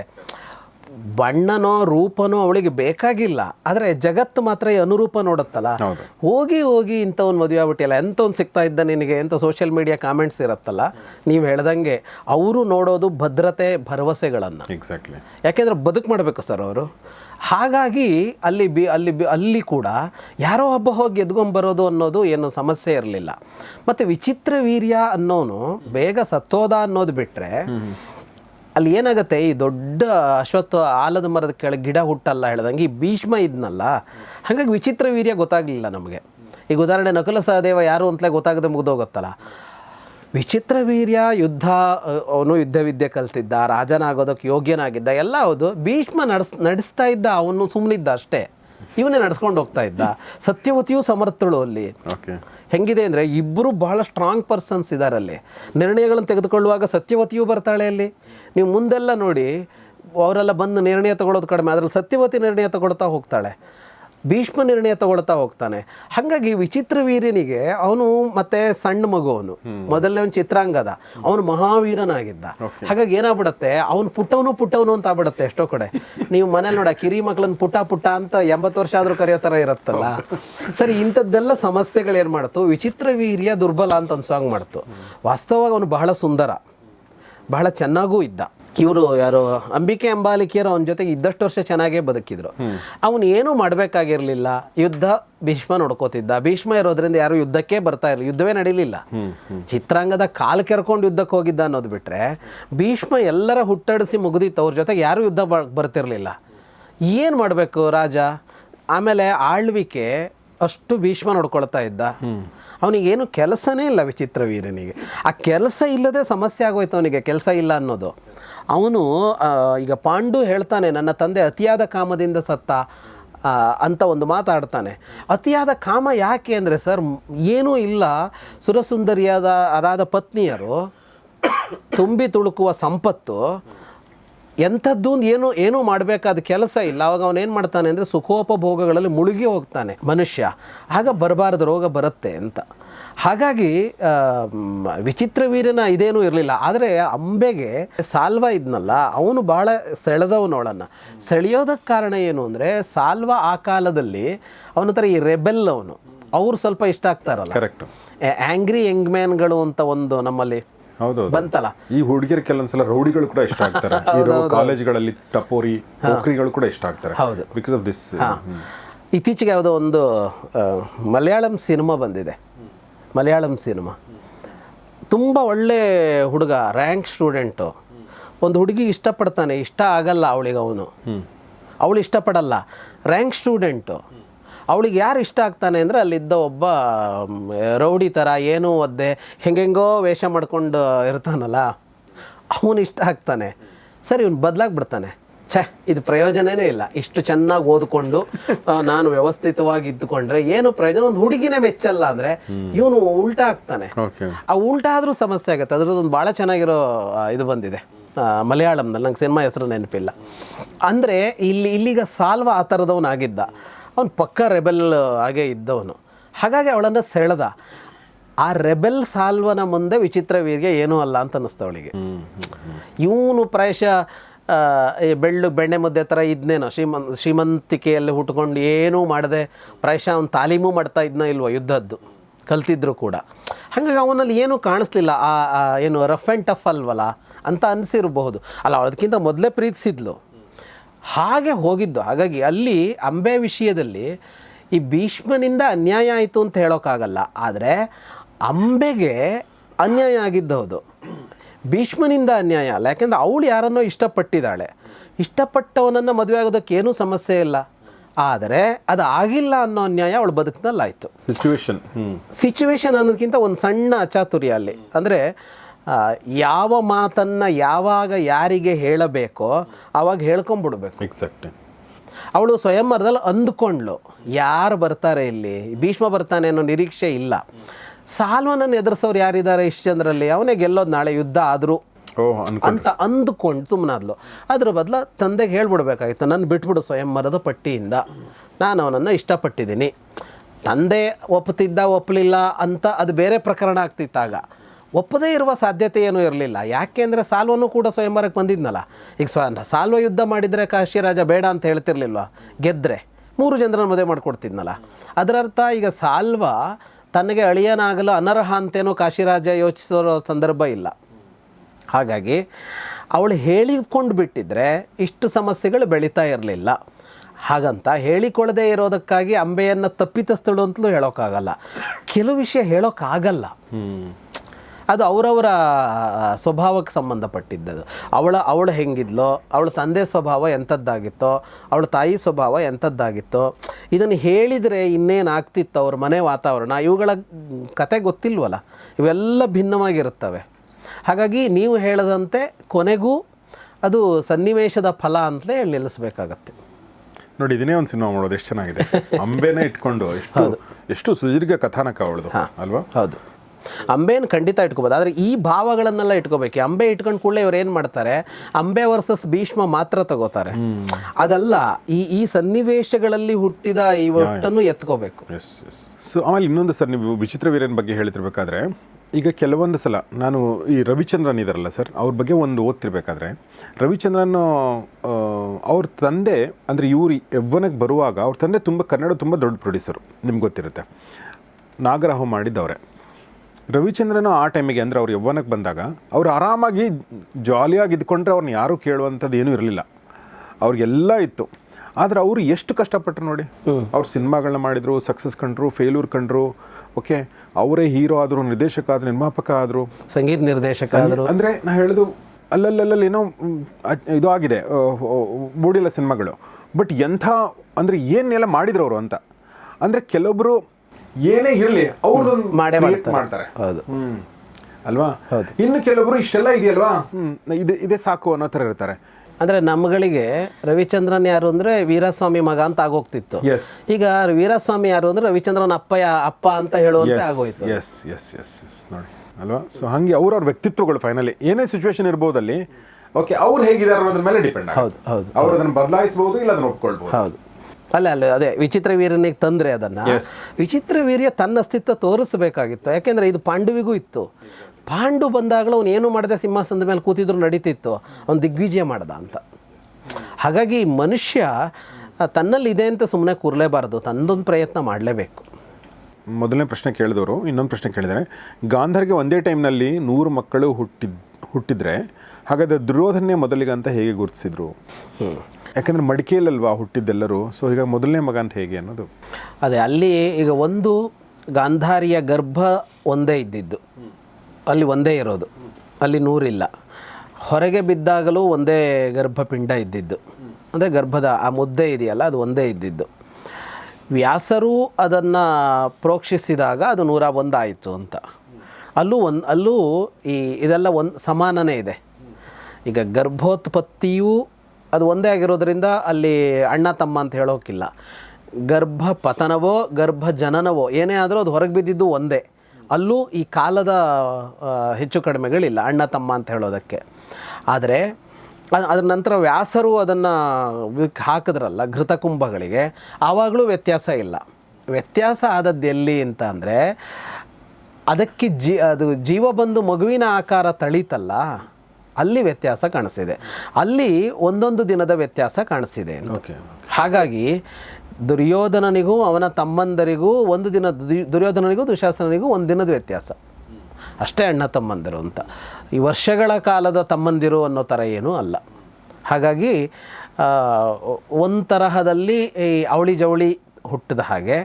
ಬಣ್ಣನೋ ರೂಪನೋ ಅವಳಿಗೆ ಬೇಕಾಗಿಲ್ಲ. ಆದರೆ ಜಗತ್ತು ಮಾತ್ರ ಅನುರೂಪ ನೋಡುತ್ತಲ್ಲ? ಹೋಗಿ ಹೋಗಿ ಹೋಗಿ ಒಂದು ಮದುವೆ ಆಗ್ಬಿಟ್ಟಿಲ್ಲ ಎಂಥ ಒಂದು ಸಿಗ್ತಾ ಇದ್ದ ನಿನಗೆ? ಎಂಥ ಸೋಷಿಯಲ್ ಮೀಡಿಯಾ ಕಾಮೆಂಟ್ಸ್ ಇರುತ್ತಲ್ಲ? ನೀವು ಹೇಳ್ದಂಗೆ ಅವರು ನೋಡೋದು ಭದ್ರತೆ ಭರವಸೆಗಳನ್ನು. ಎಕ್ಸಾಕ್ಟ್ಲಿ ಯಾಕೆಂದ್ರೆ ಬದುಕು ಮಾಡಬೇಕು ಸರ್ ಅವರು. ಹಾಗಾಗಿ ಅಲ್ಲಿ ಬಿ ಅಲ್ಲಿ ಬಿ ಅಲ್ಲಿ ಕೂಡ ಯಾರೋ ಒಬ್ಬ ಹೋಗಿ ಎದ್ಕೊಂಬರೋದು ಅನ್ನೋದು ಏನು ಸಮಸ್ಯೆ ಇರಲಿಲ್ಲ. ಮತ್ತು ವಿಚಿತ್ರ ವೀರ್ಯ ಅನ್ನೋನು ಬೇಗ ಸತ್ತೋದ ಅನ್ನೋದು ಬಿಟ್ಟರೆ ಅಲ್ಲಿ ಏನಾಗುತ್ತೆ, ಈ ದೊಡ್ಡ ಅಶ್ವತ್ಥ ಆಲದ ಮರದ ಕೆಳಗೆ ಗಿಡ ಹುಟ್ಟಲ್ಲ ಹೇಳ್ದಂಗೆ ಈ ಭೀಷ್ಮ ಇದ್ನಲ್ಲ, ಹಾಗಾಗಿ ವಿಚಿತ್ರ ವೀರ್ಯ ಗೊತ್ತಾಗಲಿಲ್ಲ ನಮಗೆ. ಈಗ ಉದಾಹರಣೆ, ನಕುಲ ಸಹದೇವ ಯಾರು ಅಂತಲೇ ಗೊತ್ತಾಗದೆ ಮುಗಿದೋಗುತ್ತಲ್ಲ ವಿಚಿತ್ರ ವೀರ್ಯ, ಯುದ್ಧ ಅವನು ಯುದ್ಧ ವಿದ್ಯೆ ಕಲ್ತಿದ್ದ, ರಾಜನಾಗೋದಕ್ಕೆ ಯೋಗ್ಯನಾಗಿದ್ದ, ಎಲ್ಲ ಹೌದು. ಭೀಷ್ಮ ನಡೆಸ್, ನಡೆಸ್ತಾ ಇದ್ದ, ಅವನು ಸುಮ್ಮನಿದ್ದ ಅಷ್ಟೇ. ಇವನೇ ನಡೆಸ್ಕೊಂಡು ಹೋಗ್ತಾ ಇದ್ದ. ಸತ್ಯವತಿಯೂ ಸಮರ್ಥಳು ಅಲ್ಲಿ. ಓಕೆ ಹೆಂಗಿದೆ ಅಂದರೆ ಇಬ್ಬರು ಬಹಳ ಸ್ಟ್ರಾಂಗ್ ಪರ್ಸನ್ಸ್ ಇದ್ದಾರೆ ಅಲ್ಲಿ ನಿರ್ಣಯಗಳನ್ನು ತೆಗೆದುಕೊಳ್ಳುವಾಗ ಸತ್ಯವತಿಯೂ ಬರ್ತಾಳೆ ಅಲ್ಲಿ. ನೀವು ಮುಂದೆಲ್ಲ ನೋಡಿ ಅವರೆಲ್ಲ ಬಂದು ನಿರ್ಣಯ ತಗೊಳ್ಳೋದು ಕಡಿಮೆ ಅದರಲ್ಲಿ ಸತ್ಯವತಿ ನಿರ್ಣಯ ತಗೊಳ್ತಾ ಹೋಗ್ತಾಳೆ. ಭೀಷ್ಮ ನಿರ್ಣಯ ತಗೊಳ್ತಾ ಹೋಗ್ತಾನೆ. ಹಾಗಾಗಿ ವಿಚಿತ್ರ ವೀರ್ಯನಿಗೆ ಅವನು ಮತ್ತೆ ಸಣ್ಣ ಮಗು ಅವನು. ಮೊದಲನೇ ಒಂದು ಚಿತ್ರಾಂಗದ. ಅವನು ಮಹಾವೀರನಾಗಿದ್ದ. ಹಾಗಾಗಿ ಏನಾಗ್ಬಿಡತ್ತೆ ಅವನು ಪುಟ್ಟವನು ಪುಟ್ಟವನು ಅಂತ ಆಗ್ಬಿಡತ್ತೆ ಎಷ್ಟೋ ಕಡೆ. ನೀವು ಮನೇಲಿ ನೋಡ ಕಿರಿ ಮಕ್ಳನ್ನ ಪುಟ್ಟ ಪುಟ್ಟ ಅಂತ ಎಂಬತ್ತು ವರ್ಷ ಆದ್ರೂ ಕರೆಯೋ ಥರ ಇರುತ್ತಲ್ಲ. ಸರಿ ಇಂಥದ್ದೆಲ್ಲ ಸಮಸ್ಯೆಗಳು ಏನು ಮಾಡ್ತು? ವಿಚಿತ್ರ ವೀರ್ಯ ದುರ್ಬಲ ಅಂತ ಒಂದು ಸಾಂಗ್ ಮಾಡ್ತು. ವಾಸ್ತವವಾಗಿ ಅವನು ಬಹಳ ಸುಂದರ. ಬಹಳ ಚೆನ್ನಾಗೂ ಇದ್ದ. ಇವರು ಯಾರು ಅಂಬಿಕೆ ಅಂಬಾಲಿಕೆಯರು ಅವನ ಜೊತೆಗೆ ಇದ್ದಷ್ಟು ವರ್ಷ ಚೆನ್ನಾಗೇ ಬದುಕಿದ್ರು. ಅವನು ಏನೂ ಮಾಡಬೇಕಾಗಿರಲಿಲ್ಲ. ಯುದ್ಧ ಭೀಷ್ಮ ನೋಡ್ಕೋತಿದ್ದ. ಭೀಷ್ಮ ಇರೋದ್ರಿಂದ ಯಾರು ಯುದ್ಧಕ್ಕೆ ಬರ್ತಾ ಇರಲಿಲ್ಲ. ಯುದ್ಧವೇ ನಡೀಲಿಲ್ಲ. ಚಿತ್ರಾಂಗದ ಕಾಲು ಕೆರ್ಕೊಂಡು ಯುದ್ಧಕ್ಕೆ ಹೋಗಿದ್ದ ಅನ್ನೋದು ಬಿಟ್ಟರೆ ಭೀಷ್ಮ ಎಲ್ಲರ ಹುಟ್ಟಡಿಸಿ ಮುಗಿದಿತ್ತು. ಅವ್ರ ಜೊತೆಗೆ ಯಾರು ಯುದ್ಧ ಬರ್ತಿರಲಿಲ್ಲ. ಏನು ಮಾಡಬೇಕು ರಾಜ? ಆಮೇಲೆ ಆಳ್ವಿಕೆ ಅಷ್ಟು ಭೀಷ್ಮ ನೋಡ್ಕೊಳ್ತಾ ಇದ್ದ. ಅವನಿಗೇನು ಕೆಲಸನೇ ಇಲ್ಲ ವಿಚಿತ್ರ ವೀರನಿಗೆ. ಆ ಕೆಲಸ ಇಲ್ಲದೆ ಸಮಸ್ಯೆ ಆಗೋಯ್ತು ಅವನಿಗೆ. ಕೆಲಸ ಇಲ್ಲ ಅನ್ನೋದು. ಅವನು ಈಗ ಪಾಂಡು ಹೇಳ್ತಾನೆ, ನನ್ನ ತಂದೆ ಅತಿಯಾದ ಕಾಮದಿಂದ ಸತ್ತ ಅಂತ ಒಂದು ಮಾತಾಡ್ತಾನೆ. ಅತಿಯಾದ ಕಾಮ ಯಾಕೆ ಅಂದರೆ ಸರ್, ಏನೂ ಇಲ್ಲ. ಸುರಸುಂದರಿಯಾದ ಅರಾದ ಪತ್ನಿಯರು ತುಂಬಿ ತುಳುಕುವ ಸಂಪತ್ತು, ಎಂಥದ್ದು ಏನೂ, ಏನು ಮಾಡಬೇಕಾದ ಕೆಲಸ ಇಲ್ಲ. ಅವಾಗ ಅವನೇನು ಮಾಡ್ತಾನೆ ಅಂದರೆ ಸುಖೋಪಭೋಗಗಳಲ್ಲಿ ಮುಳುಗಿ ಹೋಗ್ತಾನೆ ಮನುಷ್ಯ. ಆಗ ಬರಬಾರದು, ರೋಗ ಬರುತ್ತೆ ಅಂತ. ಹಾಗಾಗಿ ವಿಚಿತ್ರ ವೀರ್ಯನ ಇದೇನೂ ಇರಲಿಲ್ಲ. ಆದರೆ ಅಂಬೆಗೆ ಸಾಲ್ವ ಇದ್ನಲ್ಲ ಅವನು ಭಾಳ ಸೆಳೆದವನು ಅವಳನ್ನು. ಸೆಳೆಯೋದಕ್ಕೆ ಕಾರಣ ಏನು ಅಂದರೆ ಸಾಲ್ವ ಆ ಕಾಲದಲ್ಲಿ ಅವನ ಥರ ಈ ರೆಬೆಲ್ ಅವನು. ಅವ್ರು ಸ್ವಲ್ಪ ಇಷ್ಟ ಆಗ್ತಾರಲ್ಲ. ಕರೆಕ್ಟ್ ಆ್ಯಂಗ್ರಿ ಯಂಗ್ ಮ್ಯಾನ್ಗಳು ಅಂತ ಒಂದು ನಮ್ಮಲ್ಲಿ ಹೌದು ಬಂತಲ್ಲ. ಈ ಹುಡುಗಿಯರು ಕೆಲವೊಂದ್ಸಲ ರೌಡಿಗಳು ಕೂಡ ಇಷ್ಟ ಆಗ್ತಾರೆ. ಕಾಲೇಜ್ಗಳಲ್ಲಿ ಟಪೋರಿ ನೌಕರಿಗಳು ಕೂಡ ಇಷ್ಟ ಆಗ್ತಾರೆ. ಹೌದು. ಬಿಕಾಸ್ ಆಫ್ ದಿಸ್ ಇತ್ತೀಚೆಗೆ ಯಾವುದೋ ಒಂದು ಮಲಯಾಳಂ ಸಿನಿಮಾ ಬಂದಿದೆ. ಮಲಯಾಳಂ ಸಿನಿಮಾ ತುಂಬ ಒಳ್ಳೆ ಹುಡುಗ ರ್ಯಾಂಕ್ ಸ್ಟೂಡೆಂಟು ಒಂದು ಹುಡುಗಿ ಇಷ್ಟಪಡ್ತಾನೆ ಇಷ್ಟ ಆಗಲ್ಲ ಅವಳಿಗೆ ಅವನು. ಅವಳು ಇಷ್ಟಪಡಲ್ಲ ರ್ಯಾಂಕ್ ಸ್ಟೂಡೆಂಟು ಅವಳಿಗೆ ಯಾರು ಇಷ್ಟ ಆಗ್ತಾನೆ ಅಂದರೆ ಅಲ್ಲಿದ್ದ ಒಬ್ಬ ರೌಡಿ ಥರ ಏನೂ ಒದ್ದೆ ಹೆಂಗೆಂಗೋ ವೇಷ ಮಾಡ್ಕೊಂಡು ಇರ್ತಾನಲ್ಲ ಅವನು ಇಷ್ಟ ಆಗ್ತಾನೆ. ಸರಿ ಇವನು ಬದಲಾಗ್ಬಿಡ್ತಾನೆ. ಛೇ ಇದು ಪ್ರಯೋಜನನೇ ಇಲ್ಲ. ಇಷ್ಟು ಚೆನ್ನಾಗಿ ಓದ್ಕೊಂಡು ನಾನು ವ್ಯವಸ್ಥಿತವಾಗಿ ಇದ್ದುಕೊಂಡ್ರೆ ಏನು ಪ್ರಯೋಜನ? ಒಂದು ಹುಡುಗಿನೇ ಮೆಚ್ಚಲ್ಲ ಅಂದರೆ ಇವನು ಉಲ್ಟಾ ಆಗ್ತಾನೆ. ಆ ಉಲ್ಟಾ ಆದ್ರೂ ಸಮಸ್ಯೆ ಆಗುತ್ತೆ. ಅದ್ರದ್ದೊಂದು ಭಾಳ ಚೆನ್ನಾಗಿರೋ ಇದು ಬಂದಿದೆ. ಮಲಯಾಳಂನಲ್ಲಿ ನಂಗೆ ಸಿನಿಮಾ ಹೆಸರು ನೆನಪಿಲ್ಲ. ಅಂದರೆ ಇಲ್ಲಿ ಇಲ್ಲಿಗ ಸಾಲ್ವ ಆ ಥರದವನಾಗಿದ್ದ ಅವನು ಪಕ್ಕ ರೆಬೆಲ್ ಹಾಗೆ ಇದ್ದವನು. ಹಾಗಾಗಿ ಅವಳನ್ನು ಸೆಳೆದ. ಆ ರೆಬೆಲ್ ಸಾಲ್ವನ ಮುಂದೆ ವಿಚಿತ್ರ ವೀರ್ಗೆ ಏನೂ ಅಲ್ಲ ಅಂತ ಅನ್ನಿಸ್ತು ಅವಳಿಗೆ. ಇವನು ಪ್ರಾಯಶಃ ಈ ಬೆಳ್ಳು ಬೆಣ್ಣೆ ಮುದ್ದೆ ಥರ ಇದ್ನೇನೋ? ಶ್ರೀಮನ್, ಶ್ರೀಮಂತಿಕೆಯಲ್ಲಿ ಹುಟ್ಕೊಂಡು ಏನೂ ಮಾಡದೆ ಪ್ರಾಯಶಃ ಅವ್ನು ತಾಲೀಮು ಮಾಡ್ತಾ ಇದ್ನ ಇಲ್ವೋ ಯುದ್ಧದ್ದು? ಕಲ್ತಿದ್ರು ಕೂಡ. ಹಾಗಾಗಿ ಅವನಲ್ಲಿ ಏನೂ ಕಾಣಿಸ್ಲಿಲ್ಲ. ಆ ಆ, ಏನು ರಫ್ ಆ್ಯಂಡ್ ಟಫ್ ಅಲ್ವಲ್ಲ? ಅಂತ ಅನಿಸಿರಬಹುದು. ಅಲ್ಲ ಅದಕ್ಕಿಂತ ಮೊದಲೇ ಪ್ರೀತಿಸಿದ್ಲು. ಹಾಗೆ ಹೋಗಿದ್ದು. ಹಾಗಾಗಿ ಅಲ್ಲಿ ಅಂಬೆ ವಿಷಯದಲ್ಲಿ ಈ ಭೀಷ್ಮನಿಂದ ಅನ್ಯಾಯ ಆಯಿತು ಅಂತ ಹೇಳೋಕ್ಕಾಗಲ್ಲ. ಆದರೆ ಅಂಬೆಗೆ ಅನ್ಯಾಯ ಆಗಿದ್ದು ಹೌದು. ಭೀಷ್ಮನಿಂದ ಅನ್ಯಾಯ ಅಲ್ಲ ಯಾಕೆಂದರೆ ಅವಳು ಯಾರನ್ನೋ ಇಷ್ಟಪಟ್ಟಿದ್ದಾಳೆ. ಇಷ್ಟಪಟ್ಟವನನ್ನು ಮದುವೆ ಆಗೋದಕ್ಕೆ ಏನೂ ಸಮಸ್ಯೆ ಇಲ್ಲ. ಆದರೆ ಅದು ಆಗಿಲ್ಲ ಅನ್ನೋ ಅನ್ಯಾಯ ಅವಳು ಬದುಕಿನಲ್ಲಾಯಿತು. ಸಿಚುವೇಶನ್ ಸಿಚುವೇಶನ್ ಅನ್ನೋದಕ್ಕಿಂತ ಒಂದು ಸಣ್ಣ ಅಚಾತುರ್ಯ ಅಲ್ಲಿ. ಅಂದರೆ ಯಾವ ಮಾತನ್ನು ಯಾವಾಗ ಯಾರಿಗೆ ಹೇಳಬೇಕೋ ಆವಾಗ ಹೇಳ್ಕೊಂಬಿಡ್ಬೇಕು. ಎಕ್ಸಾಕ್ಟ್ ಅವಳು ಸ್ವಯಂವರದಲ್ಲಿ ಅಂದ್ಕೊಂಡ್ಳು. ಯಾರು ಬರ್ತಾರೆ ಇಲ್ಲಿ? ಭೀಷ್ಮ ಬರ್ತಾನೆ ಅನ್ನೋ ನಿರೀಕ್ಷೆ ಇಲ್ಲ. ಸಾಲ್ವನನ್ನು ಎದುರಿಸೋರು ಯಾರಿದ್ದಾರೆ ಇಷ್ಟು ಜನರಲ್ಲಿ ಅವನೇ ಗೆಲ್ಲೋದು ನಾಳೆ ಯುದ್ಧ ಆದರೂ ಅಂತ ಅಂದುಕೊಂಡು ಸುಮ್ಮನಾದ್ಲು ಅದ್ರ ಬದಲ ತಂದೆಗೆ ಹೇಳ್ಬಿಡ್ಬೇಕಾಗಿತ್ತು ನನ್ನ ಬಿಟ್ಬಿಡು ಸ್ವಯಂವರದ ಪಟ್ಟಿಯಿಂದ. ನಾನು ಅವನನ್ನು ಇಷ್ಟಪಟ್ಟಿದ್ದೀನಿ. ತಂದೆ ಒಪ್ಪುತ್ತಿದ್ದ ಒಪ್ಪಲಿಲ್ಲ ಅಂತ ಅದು ಬೇರೆ ಪ್ರಕರಣ ಆಗ್ತಿತ್ತಾಗ. ಒಪ್ಪದೇ ಇರುವ ಸಾಧ್ಯತೆ ಏನೂ ಇರಲಿಲ್ಲ. ಯಾಕೆಂದರೆ ಸಾಲ್ವನು ಕೂಡ ಸ್ವಯಂವರಕ್ಕೆ ಬಂದಿದ್ನಲ್ಲ. ಈಗ ಸ್ವ ಸಾಲ್ವ ಯುದ್ಧ ಮಾಡಿದರೆ ಕಾಶಿರಾಜ ಬೇಡ ಅಂತ ಹೇಳ್ತಿರ್ಲಿಲ್ವ? ಗೆದ್ದರೆ ಮೂರು ಜನರನ್ನು ಮದುವೆ ಮಾಡಿಕೊಡ್ತಿದ್ನಲ್ಲ. ಅದರರ್ಥ ಈಗ ಸಾಲ್ವ ತನಗೆ ಅಳಿಯನಾಗಲು ಅನರ್ಹ ಅಂತೇನೋ ಕಾಶಿರಾಜ ಯೋಚಿಸೋ ಸಂದರ್ಭ ಇಲ್ಲ. ಹಾಗಾಗಿ ಅವಳು ಹೇಳಿಕೊಂಡು ಬಿಟ್ಟಿದ್ರೆ ಇಷ್ಟು ಸಮಸ್ಯೆಗಳು ಬೆಳೀತಾ ಇರಲಿಲ್ಲ. ಹಾಗಂತ ಹೇಳಿಕೊಳ್ಳದೆ ಇರೋದಕ್ಕಾಗಿ ಅಂಬೆಯನ್ನು ತಪ್ಪಿತಸ್ಥಳು ಅಂತಲೂ ಹೇಳೋಕ್ಕಾಗಲ್ಲ. ಕೆಲವು ವಿಷಯ ಹೇಳೋಕ್ಕಾಗಲ್ಲ. ಅದು ಅವರವರ ಸ್ವಭಾವಕ್ಕೆ ಸಂಬಂಧಪಟ್ಟಿದ್ದದು. ಅವಳ ಅವಳು ಹೆಂಗಿದ್ಲೋ? ಅವಳ ತಂದೆ ಸ್ವಭಾವ ಎಂಥದ್ದಾಗಿತ್ತೋ? ಅವಳ ತಾಯಿ ಸ್ವಭಾವ ಎಂಥದ್ದಾಗಿತ್ತೋ? ಇದನ್ನು ಹೇಳಿದರೆ ಇನ್ನೇನು ಆಗ್ತಿತ್ತು ಅವ್ರ ಮನೆ ವಾತಾವರಣ? ಇವುಗಳ ಕತೆ ಗೊತ್ತಿಲ್ವಲ್ಲ? ಇವೆಲ್ಲ ಭಿನ್ನವಾಗಿರುತ್ತವೆ. ಹಾಗಾಗಿ ನೀವು ಹೇಳದಂತೆ ಕೊನೆಗೂ ಅದು ಸನ್ನಿವೇಶದ ಫಲ ಅಂತಲೇ ಹೇಳಿ ನಿಲ್ಲಿಸ್ಬೇಕಾಗತ್ತೆ. ನೋಡಿ ಇದನ್ನೇ ಒಂದು ಸಿನಿಮಾ ಮಾಡೋದು ಎಷ್ಟು ಚೆನ್ನಾಗಿದೆ. ಅಂಬೆನೇ ಇಟ್ಕೊಂಡು ಎಷ್ಟು ಎಷ್ಟು ಸುದೀರ್ಘ ಕಥಾನಕ ಅವಳದು ಅಲ್ವಾ? ಹೌದು. ಅಂಬೆನ ಖಂಡಿತ ಇಟ್ಕೋಬೋದು. ಆದರೆ ಈ ಭಾವಗಳನ್ನೆಲ್ಲ ಇಟ್ಕೋಬೇಕು. ಅಂಬೆ ಇಟ್ಕೊಂಡು ಕೂಡಲೇ ಇವ್ರು ಏನು ಮಾಡ್ತಾರೆ? ಅಂಬೆ ವರ್ಸಸ್ ಭೀಷ್ಮ ಮಾತ್ರ ತಗೋತಾರೆ. ಅದಲ್ಲ ಈ ಈ ಸನ್ನಿವೇಶಗಳಲ್ಲಿ ಹುಟ್ಟಿದ ಈ ಒಟ್ಟನ್ನು ಎತ್ಕೋಬೇಕು. ಸೊ ಆಮೇಲೆ ಇನ್ನೊಂದು ಸರ್ ನೀವು ವಿಚಿತ್ರ ವೀರನ್ ಬಗ್ಗೆ ಹೇಳ್ತಿರ್ಬೇಕಾದ್ರೆ ಈಗ ಕೆಲವೊಂದು ಸಲ ನಾನು ಈ ರವಿಚಂದ್ರನ್ ಇದಾರಲ್ಲ ಸರ್ ಅವ್ರ ಬಗ್ಗೆ ಒಂದು ಓದ್ತಿರ್ಬೇಕಾದ್ರೆ ರವಿಚಂದ್ರನ್ ಅವ್ರ ತಂದೆ ಅಂದರೆ ಇವ್ರು ಯವ್ವನಕ್ಕೆ ಬರುವಾಗ ಅವ್ರ ತಂದೆ ತುಂಬ ಕನ್ನಡ ತುಂಬ ದೊಡ್ಡ ಪ್ರೊಡ್ಯೂಸರು ನಿಮ್ಗೆ ಗೊತ್ತಿರುತ್ತೆ. ನಾಗರಾಹು ಮಾಡಿದ್ದವ್ರೆ. ರವಿಚಂದ್ರನು ಆ ಟೈಮಿಗೆ ಅಂದರೆ ಅವ್ರು ಯವ್ವನಕ್ಕೆ ಬಂದಾಗ ಅವ್ರು ಆರಾಮಾಗಿ ಜಾಲಿಯಾಗಿ ಇದ್ಕೊಂಡ್ರೆ ಅವ್ರನ್ನ ಯಾರೂ ಕೇಳುವಂಥದ್ದು ಏನೂ ಇರಲಿಲ್ಲ. ಅವ್ರಿಗೆಲ್ಲ ಇತ್ತು. ಆದರೆ ಅವರು ಎಷ್ಟು ಕಷ್ಟಪಟ್ಟರು ನೋಡಿ. ಅವ್ರು ಸಿನಿಮಾಗಳನ್ನ ಮಾಡಿದರು ಸಕ್ಸಸ್ ಕಂಡ್ರು ಫೇಲ್ಯೂರ್ ಕಂಡ್ರು ಓಕೆ ಅವರೇ ಹೀರೋ ಆದರು ನಿರ್ದೇಶಕ ಆದರು ನಿರ್ಮಾಪಕ ಆದರು. ಸಂಗೀತ ನಿರ್ದೇಶಕ ಆದರು. ಅಂದರೆ ನಾ ಹೇಳೋದು ಅಲ್ಲಲ್ಲಲ್ಲಿ ಏನೋ ಇದು ಆಗಿದೆ ಮೂಡಿಲ್ಲ ಸಿನಿಮಾಗಳು. ಬಟ್ ಎಂಥ ಅಂದರೆ ಏನೆಲ್ಲ ಮಾಡಿದ್ರು ಅವರು ಅಂತ. ಅಂದರೆ ಕೆಲವೊಬ್ರು ಏನೇ ಇರಲಿ ಅವ್ರದ್ದೊಂದು ಮಾಡೇ create ಮಾಡ್ತಾರೆ. ಹೌದು. ಅಲ್ವಾ? ಇನ್ನು ಕೆಲವೊಬ್ರು ಇಷ್ಟೆಲ್ಲ ಇದೆಯಲ್ವಾ? ಹ್ಞೂ ಇದೆ ಇದೇ ಸಾಕು ಅನ್ನೋ ಥರ ಇರ್ತಾರೆ. ಅಂದರೆ ನಮ್ಮಗಳಿಗೆ ರವಿಚಂದ್ರನ್ ಯಾರು ಅಂದರೆ ವೀರಸ್ವಾಮಿ ಮಗ ಅಂತ ಆಗೋಗ್ತಿತ್ತು. ಎಸ್ ಈಗ ವೀರಸ್ವಾಮಿ ಯಾರು ಅಂದರೆ ರವಿಚಂದ್ರನ್ ಅಪ್ಪ ಅಪ್ಪ ಅಂತ ಹೇಳುವಂತೆ ಆಗೋಯ್ತು. ಎಸ್ ಎಸ್ ಎಸ್ ಎಸ್ ನೋಡಿ. ಅಲ್ವಾ? ಸೊ ಹಾಗೆ ಅವ್ರವ್ರ ವ್ಯಕ್ತಿತ್ವಗಳು ಫೈನಲಿ ಏನೇ ಸಿಚುವೇಶನ್ ಇರ್ಬೋದಲ್ಲಿ ಓಕೆ ಅವ್ರು ಹೇಗಿದ್ದಾರೆ ಅನ್ನೋದ್ರ ಮೇಲೆ ಡಿಪೆಂಡ್ ಹೌದು ಹೌದು ಅವ್ರು ಅದನ್ನು ಬದಲಾಯಿಸಬಹುದು ಇಲ್ಲ ಅದನ್ನು ಒಪ್ಕೊಳ್ಬಹುದು ಹೌದು. ಅಲ್ಲ ಅಲ್ಲ ಅದೇ ವಿಚಿತ್ರ ವೀರ್ಯನಿಗೆ ತಂದ್ರೆ ಅದನ್ನ. ವಿಚಿತ್ರ ವೀರ್ಯ ತನ್ನ ಅಸ್ತಿತ್ವ ತೋರಿಸಬೇಕಾಗಿತ್ತು. ಯಾಕೆಂದ್ರೆ ಇದು ಪಾಂಡುವಿಗೂ ಇತ್ತು. ಪಾಂಡು ಬಂದಾಗಲೂ ಅವನು ಏನು ಮಾಡಿದೆ ಸಿಂಹಾಸನದ ಮೇಲೆ ಕೂತಿದ್ರು ನಡೀತಿತ್ತು. ಅವ್ನು ದಿಗ್ವಿಜಯ ಮಾಡ್ದ ಅಂತ. ಹಾಗಾಗಿ ಮನುಷ್ಯ ತನ್ನಲ್ಲಿ ಇದೆ ಅಂತ ಸುಮ್ಮನೆ ಕೂರಲೇಬಾರದು. ತನ್ನದೊಂದು ಪ್ರಯತ್ನ ಮಾಡಲೇಬೇಕು. ಮೊದಲನೇ ಪ್ರಶ್ನೆ ಕೇಳಿದವರು ಇನ್ನೊಂದು ಪ್ರಶ್ನೆ ಕೇಳಿದರೆ ಗಾಂಧರ್ಗೆ ಒಂದೇ ಟೈಮ್ನಲ್ಲಿ ನೂರು ಮಕ್ಕಳು ಹುಟ್ಟಿದ್ ಹುಟ್ಟಿದ್ರೆ ಹಾಗಾದರೆ ದುರ್ಯೋಧನೆ ಮೊದಲಿಗೆ ಅಂತ ಹೇಗೆ ಗುರುತಿಸಿದ್ರು? ಯಾಕಂದ್ರೆ ಮಡಿಕೇಲಲ್ವಾ ಹುಟ್ಟಿದ್ದೆಲ್ಲರೂ? ಸೊ ಈಗ ಮೊದಲನೇ ಮಗ ಅಂತ ಹೇಗೆ ಅನ್ನೋದು? ಅದೇ, ಅಲ್ಲಿ ಈಗ ಒಂದು ಗಾಂಧಾರಿಯ ಗರ್ಭ ಒಂದೇ ಇದ್ದಿದ್ದು. ಅಲ್ಲಿ ಒಂದೇ ಇರೋದು. ಅಲ್ಲಿ ನೂರಿಲ್ಲ. ಹೊರಗೆ ಬಿದ್ದಾಗಲೂ ಒಂದೇ ಗರ್ಭಪಿಂಡ ಇದ್ದಿದ್ದು. ಅಂದರೆ ಗರ್ಭದ ಆ ಮುದ್ದೆ ಇದೆಯಲ್ಲ, ಅದು ಒಂದೇ ಇದ್ದಿದ್ದು. ವ್ಯಾಸರು ಅದನ್ನು ಪ್ರೋಕ್ಷಿಸಿದಾಗ ಅದು ನೂರ ಒಂದಾಯಿತು ಅಂತ. ಅಲ್ಲೂ ಒಂದು, ಅಲ್ಲೂ ಈ ಇದೆಲ್ಲ ಒಂದು ಸಮಾನನೇ ಇದೆ. ಈಗ ಗರ್ಭೋತ್ಪತ್ತಿಯೂ ಅದು ಒಂದೇ ಆಗಿರೋದ್ರಿಂದ ಅಲ್ಲಿ ಅಣ್ಣ ತಮ್ಮ ಅಂತ ಹೇಳೋಕ್ಕಿಲ್ಲ ಗರ್ಭ ಪತನವೋ ಗರ್ಭ ಜನನವೋ ಏನೇ ಆದರೂ ಅದು ಹೊರಗೆ ಬಿದ್ದಿದ್ದು ಒಂದೇ. ಅಲ್ಲೂ ಈ ಕಾಲದ ಹೆಚ್ಚು ಕಡಿಮೆಗಳಿಲ್ಲ ಅಣ್ಣ ತಮ್ಮ ಅಂತ ಹೇಳೋದಕ್ಕೆ. ಆದರೆ ಅದ್ರ ನಂತರ ವ್ಯಾಸರು ಅದನ್ನು ಹಾಕಿದ್ರಲ್ಲ ಘೃತಕುಂಭಗಳಿಗೆ, ಆವಾಗಲೂ ವ್ಯತ್ಯಾಸ ಇಲ್ಲ. ವ್ಯತ್ಯಾಸ ಆದದ್ದು ಎಲ್ಲಿ ಅಂತ ಅಂದರೆ, ಅದಕ್ಕೆ ಜೀ, ಅದು ಜೀವ ಬಂದು ಮಗುವಿನ ಆಕಾರ ತಳೀತಲ್ಲ ಅಲ್ಲಿ ವ್ಯತ್ಯಾಸ ಕಾಣಿಸಿದೆ ಅಲ್ಲಿ ಒಂದೊಂದು ದಿನದ ವ್ಯತ್ಯಾಸ ಕಾಣಿಸಿದೆ ಓಕೆ ಹಾಗಾಗಿ ದುರ್ಯೋಧನನಿಗೂ ಅವನ ತಮ್ಮಂದರಿಗೂ ಒಂದು ದಿನ ದುರ್ಯೋಧನನಿಗೂ ದುಶಾಸನನಿಗೂ ಒಂದು ದಿನದ ವ್ಯತ್ಯಾಸ. ಅಷ್ಟೇ ಅಣ್ಣ ತಮ್ಮಂದಿರು ಅಂತ. ಈ ವರ್ಷಗಳ ಕಾಲದ ತಮ್ಮಂದಿರು ಅನ್ನೋ ಥರ ಏನೂ ಅಲ್ಲ. ಹಾಗಾಗಿ ಒಂದು ತರಹದಲ್ಲಿ ಈ ಅವಳಿ ಜವಳಿ ಹುಟ್ಟಿದ ಹಾಗೆ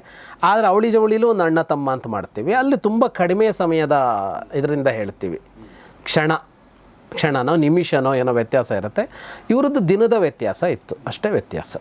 ಆದರೆ ಅವಳಿ ಜವಳಿಲೂ ಒಂದು ಅಣ್ಣ ತಮ್ಮ ಅಂತ ಮಾಡ್ತೀವಿ. ಅಲ್ಲಿ ತುಂಬ ಕಡಿಮೆ ಸಮಯದ ಇದರಿಂದ ಹೇಳ್ತೀವಿ. ಕ್ಷಣ. ಕ್ಷಣನೋ ನಿಮಿಷನೋ ಏನೋ ವ್ಯತ್ಯಾಸ ಇರುತ್ತೆ. ಇವರದ್ದು ದಿನದ ವ್ಯತ್ಯಾಸ ಇತ್ತು. ಅಷ್ಟೇ ವ್ಯತ್ಯಾಸ.